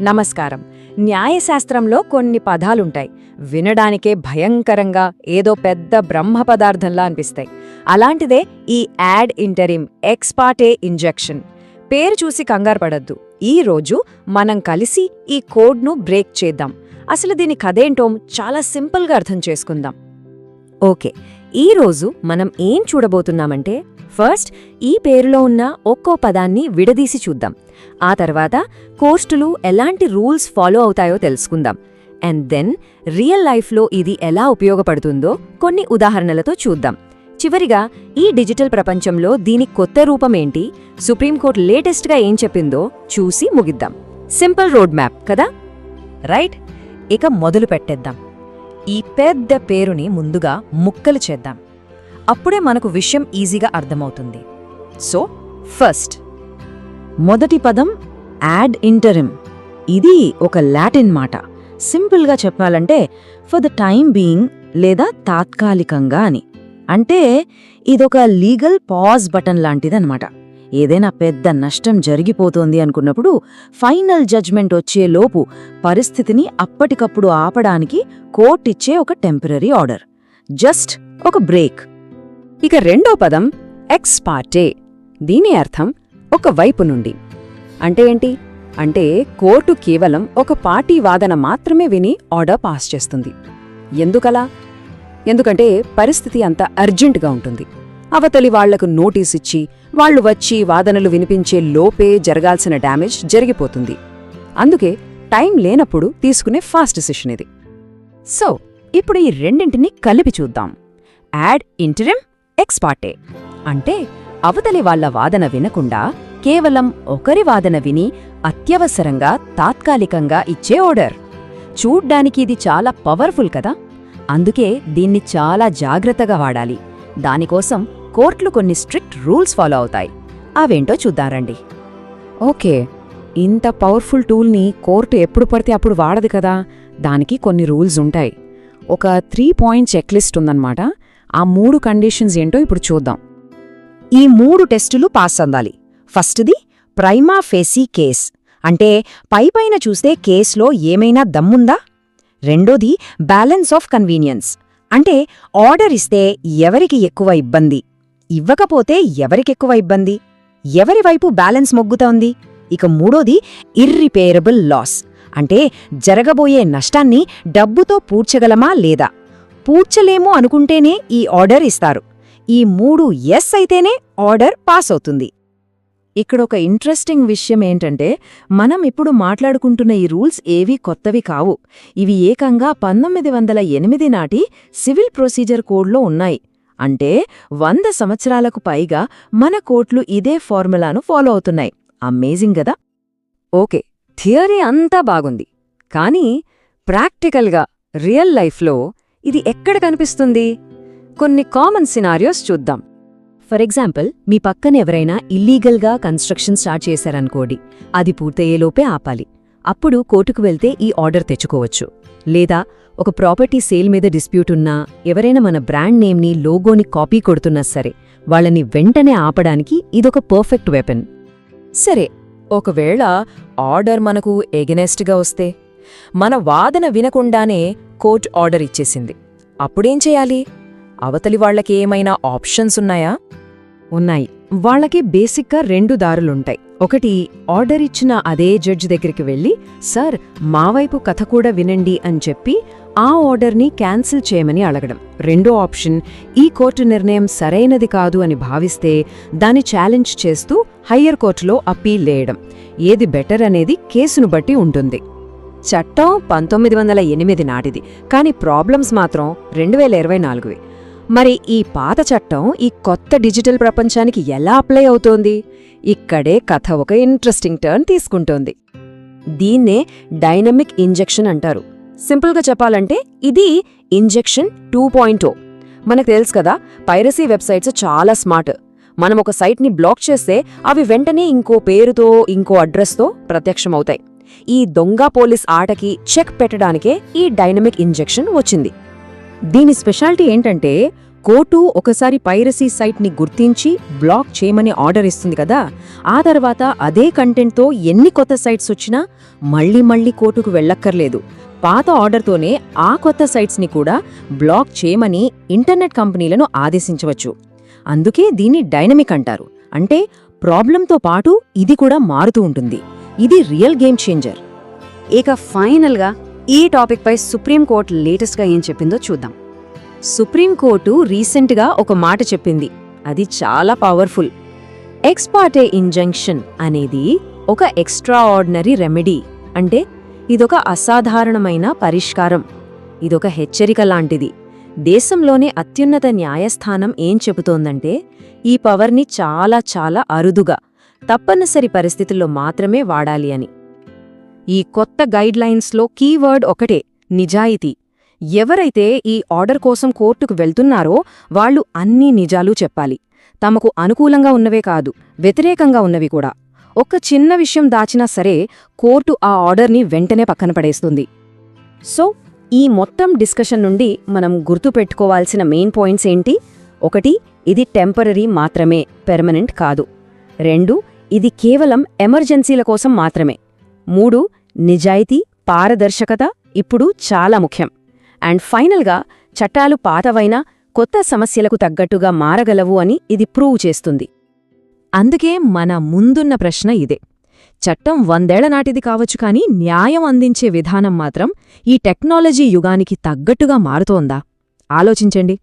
నమస్కారం. న్యాయశాస్త్రంలో కొన్ని పదాలుంటాయి. వినడానికే భయంకరంగా ఏదో పెద్ద బ్రహ్మ పదార్థంలా అనిపిస్తాయి. అలాంటిదే ఈ యాడ్ ఇంటరిమ్ ఎక్స్పార్టే ఇంజెక్షన్. పేరు చూసి కంగారు పడద్దు. ఈ రోజు మనం కలిసి ఈ కోడ్ను బ్రేక్ చేద్దాం. అసలు దీని కథేంటో చాలా సింపుల్గా అర్థం చేసుకుందాం. ఓకే. ఈరోజు మనం ఏం చూడబోతున్నామంటే ఫస్ట్ ఈ పేరులో ఉన్న ఒక్కో పదాన్ని విడదీసి చూద్దాం. ఆ తర్వాత కోస్టులు ఎలాంటి రూల్స్ ఫాలో అవుతాయో తెలుసుకుందాం. అండ్ దెన్ రియల్ లైఫ్లో ఇది ఎలా ఉపయోగపడుతుందో కొన్ని ఉదాహరణలతో చూద్దాం. చివరిగా ఈ డిజిటల్ ప్రపంచంలో దీని కొత్త రూపమేంటి సుప్రీంకోర్టు లేటెస్ట్గా ఏం చెప్పిందో చూసి ముగిద్దాం. సింపుల్ రోడ్ మ్యాప్ కదా? రైట్ ఇక మొదలు పెట్టేద్దాం ఈ పెద్ద పేరుని ముందుగా ముక్కలు చేద్దాం. అప్పుడే మనకు విషయం ఈజీగా అర్థమవుతుంది. సో ఫస్ట్ మొదటి పదం యాడ్ ఇంటరిమ్. ఇది ఒక లాటిన్ మాట. సింపుల్గా చెప్పాలంటే ఫర్ ద టైమ్ బీయింగ్ లేదా తాత్కాలికంగా అని. అంటే ఇదొక లీగల్ పాజ్ బటన్ లాంటిదన్నమాట. ఏదైనా పెద్ద నష్టం జరిగిపోతోంది అనుకున్నప్పుడు ఫైనల్ జడ్జ్మెంట్ వచ్చేలోపు పరిస్థితిని అప్పటికప్పుడు ఆపడానికి కోర్టిచ్చే ఒక టెంపరీ ఆర్డర్. జస్ట్ ఒక బ్రేక్. ఇక రెండో పదం ఎక్స్ పార్టే దీని అర్థం ఒక వైపు నుండి. అంటే ఏంటి? అంటే కోర్టు కేవలం ఒక పార్టీ వాదన మాత్రమే విని ఆర్డర్ పాస్ చేస్తుంది. ఎందుకలా? ఎందుకంటే పరిస్థితి అంత అర్జెంటుగా ఉంటుంది. అవతలి వాళ్ళకు నోటీస్ ఇచ్చి వాళ్ళు వచ్చి వాదనలు వినిపించే లోపే జరగాల్సిన డ్యామేజ్ జరిగిపోతుంది. అందుకే టైం లేనప్పుడు తీసుకునే ఫాస్ట్ డిసిషన్ ఇది. సో ఇప్పుడు ఈ రెండింటిని కలిపి చూద్దాం. యాడ్ ఇంటరిమ్ ఎక్స్పార్టే అంటే అవతలి వాళ్ళ వాదన వినకుండా కేవలం ఒకరి వాదన విని అత్యవసరంగా తాత్కాలికంగా ఇచ్చే ఆర్డర్ చూడ్డానికి ఇది చాలా పవర్ఫుల్ కదా? అందుకే దీన్ని చాలా జాగ్రత్తగా వాడాలి. దానికోసం కోర్టులు కొన్ని స్ట్రిక్ట్ రూల్స్ ఫాలో అవుతాయి. అవేంటో చూద్దారండి ఓకే. ఇంత పవర్ఫుల్ టూల్ని కోర్టు ఎప్పుడు పడితే అప్పుడు వాడదు కదా? దానికి కొన్ని రూల్స్ ఉంటాయి. ఒక త్రీ పాయింట్ చెక్లిస్ట్ ఉందన్నమాట. ఆ మూడు కండిషన్స్ ఏంటో ఇప్పుడు చూద్దాం. ఈ మూడు టెస్టులు పాస్ అందాలి ఫస్ట్ది ప్రైమా ఫేసీ కేస్. అంటే పైపైన చూస్తే కేస్లో ఏమైనా దమ్ముందా? రెండోది బ్యాలెన్స్ ఆఫ్ కన్వీనియన్స్. అంటే ఆర్డర్ ఇస్తే ఎవరికి ఎక్కువ ఇబ్బంది? ఇవ్వకపోతే ఎవరికెక్కువ ఇబ్బంది? ఎవరి వైపు బ్యాలెన్స్ మొగ్గుతోంది? ఇక మూడోది ఇర్రిపేరబుల్ లాస్. అంటే జరగబోయే నష్టాన్ని డబ్బుతో పూడ్చగలమా లేదా? పూడ్చలేము అనుకుంటేనే ఈ ఆర్డర్ ఇస్తారు. ఈ మూడు ఎస్ అయితేనే ఆర్డర్ పాస్ అవుతుంది. ఇక్కడ ఒక ఇంట్రెస్టింగ్ విషయం ఏంటంటే మనం ఇప్పుడు మాట్లాడుకుంటున్న ఈ రూల్స్ ఏవీ కొత్తవి కావు. ఇవి ఏకంగా పంతొమ్మిది వందల ఎనిమిది నాటి సివిల్ ప్రొసీజర్ కోడ్లో ఉన్నాయి. అంటే వంద సంవత్సరాలకు పైగా మన కోట్లు ఇదే ఫార్ములాను ఫాలో అవుతున్నాయి. అమేజింగ్ గదా? ఓకే థియరీ అంతా బాగుంది. కానీ ప్రాక్టికల్గా రియల్ లైఫ్లో ఇది ఎక్కడ కనిపిస్తుంది? కొన్ని కామన్ సినారియోస్ చూద్దాం. ఫర్ ఎగ్జాంపుల్ మీ పక్కన ఎవరైనా ఇల్లీగల్గా కన్స్ట్రక్షన్ స్టార్ట్ చేశారనుకోండి అది పూర్తయ్యేలోపే ఆపాలి. అప్పుడు కోర్టుకు వెళ్తే ఈ ఆర్డర్ తెచ్చుకోవచ్చు. లేదా ఒక ప్రాపర్టీ సేల్ మీద డిస్ప్యూట్ ఉన్నా ఎవరైనా మన బ్రాండ్ నేమ్ని లోగోని కాపీ కొడుతున్నా సరే వాళ్ళని వెంటనే ఆపడానికి ఇదొక పర్ఫెక్ట్ వెపన్ సరే ఒకవేళ ఆర్డర్ మనకు ఎగనెస్ట్గా వస్తే మన వాదన వినకుండానే కోర్ట్ ఆర్డర్ ఇచ్చేసింది. అప్పుడేం చేయాలి? అవతలి వాళ్ళకి ఏమైనా ఆప్షన్స్ ఉన్నాయా? ఉన్నాయి. వాళ్ళకి బేసిక్గా రెండు దారులుంటాయి. ఒకటి ఆర్డర్ ఇచ్చిన అదే జడ్జి దగ్గరికి వెళ్ళి సార్ మా వైపు కథ కూడా వినండి అని చెప్పి ఆ ఆర్డర్ని క్యాన్సిల్ చేయమని అడగడం. రెండో ఆప్షన్ ఈ కోర్టు నిర్ణయం సరైనది కాదు అని భావిస్తే దాన్ని ఛాలెంజ్ చేస్తూ హయ్యర్ కోర్టులో అప్పీల్ లేయడం. ఏది బెటర్ అనేది కేసును బట్టి ఉంటుంది. చట్టం పంతొమ్మిది వందల ఎనిమిది నాటిది కానీ ప్రాబ్లమ్స్ మాత్రం రెండు వేల ఇరవై నాలుగువి. మరి ఈ పాత చట్టం ఈ కొత్త డిజిటల్ ప్రపంచానికి ఎలా అప్లై అవుతోంది? ఇక్కడే కథ ఒక ఇంట్రెస్టింగ్ టర్న్ తీసుకుంటోంది. దీన్నే డైనమిక్ ఇంజెక్షన్ అంటారు. సింపుల్గా చెప్పాలంటే ఇది ఇంజెక్షన్ టూ పాయింట్ ఓ. మనకు తెలుసు కదా పైరసీ వెబ్సైట్స్ చాలా స్మార్ట్. మనం ఒక సైట్ని బ్లాక్ చేస్తే అవి వెంటనే ఇంకో పేరుతో ఇంకో అడ్రస్తో ప్రత్యక్షమవుతాయి. ఈ దొంగ పోలీస్ ఆటకి చెక్ పెట్టడానికే ఈ డైనమిక్ ఇంజెక్షన్ వచ్చింది. దీని స్పెషాలిటీ ఏంటంటే కోర్టు ఒకసారి పైరసీ సైట్ని గుర్తించి బ్లాక్ చేయమని ఆర్డర్ ఇస్తుంది కదా ఆ తర్వాత అదే కంటెంట్తో ఎన్ని కొత్త సైట్స్ వచ్చినా మళ్ళీ మళ్ళీ కోర్టుకు వెళ్ళక్కర్లేదు. పాత ఆర్డర్తోనే ఆ కొత్త సైట్స్ని కూడా బ్లాక్ చేయమని ఇంటర్నెట్ కంపెనీలను ఆదేశించవచ్చు. అందుకే దీన్ని డైనమిక్ అంటారు. అంటే ప్రాబ్లంతో పాటు ఇది కూడా మారుతూ ఉంటుంది. ఇది రియల్ గేమ్ చేంజర్. ఇక ఫైనల్గా ఈ టాపిక్పై సుప్రీంకోర్టు లేటెస్ట్గా ఏం చెప్పిందో చూద్దాం. సుప్రీంకోర్టు రీసెంట్గా ఒక మాట చెప్పింది. అది చాలా పవర్ఫుల్ ఎక్స్పార్టే ఇంజంక్షన్ అనేది ఒక ఎక్స్ట్రా ఆర్డినరీ రెమెడీ అంటే ఇదొక అసాధారణమైన పరిష్కారం. ఇదొక హెచ్చరిక లాంటిది. దేశంలోనే అత్యున్నత న్యాయస్థానం ఏం చెబుతోందంటే ఈ పవర్ని చాలా చాలా అరుదుగా తప్పనిసరి పరిస్థితుల్లో మాత్రమే వాడాలి అని. ఈ కొత్త గైడ్లైన్స్లో కీవర్డ్ ఒకటే నిజాయితీ. ఎవరైతే ఈ ఆర్డర్ కోసం కోర్టుకు వెళ్తున్నారో వాళ్ళు అన్నీ నిజాలు చెప్పాలి. తమకు అనుకూలంగా ఉన్నవే కాదు వ్యతిరేకంగా ఉన్నవి కూడా. ఒక్క చిన్న విషయం దాచినా సరే కోర్టు ఆ ఆర్డర్ని వెంటనే పక్కన పడేస్తుంది. సో ఈ మొత్తం డిస్కషన్ నుండి మనం గుర్తుపెట్టుకోవాల్సిన మెయిన్ పాయింట్స్ ఏంటి? ఒకటి ఇది టెంపరరీ మాత్రమే పెర్మనెంట్ కాదు. రెండు ఇది కేవలం ఎమర్జెన్సీల కోసం మాత్రమే. మూడు నిజాయితీ పారదర్శకత ఇప్పుడు చాలా ముఖ్యం. అండ్ ఫైనల్గా చట్టాలు పాతవైనా కొత్త సమస్యలకు తగ్గట్టుగా మారగలవు అని ఇది ప్రూవ్ చేస్తుంది. అందుకే మన ముందున్న ప్రశ్న ఇదే. చట్టం వందేళ్ళ నాటిది కావచ్చు కానీ న్యాయం అందించే విధానం మాత్రం ఈ టెక్నాలజీ యుగానికి తగ్గట్టుగా మారుతోందా? ఆలోచించండి.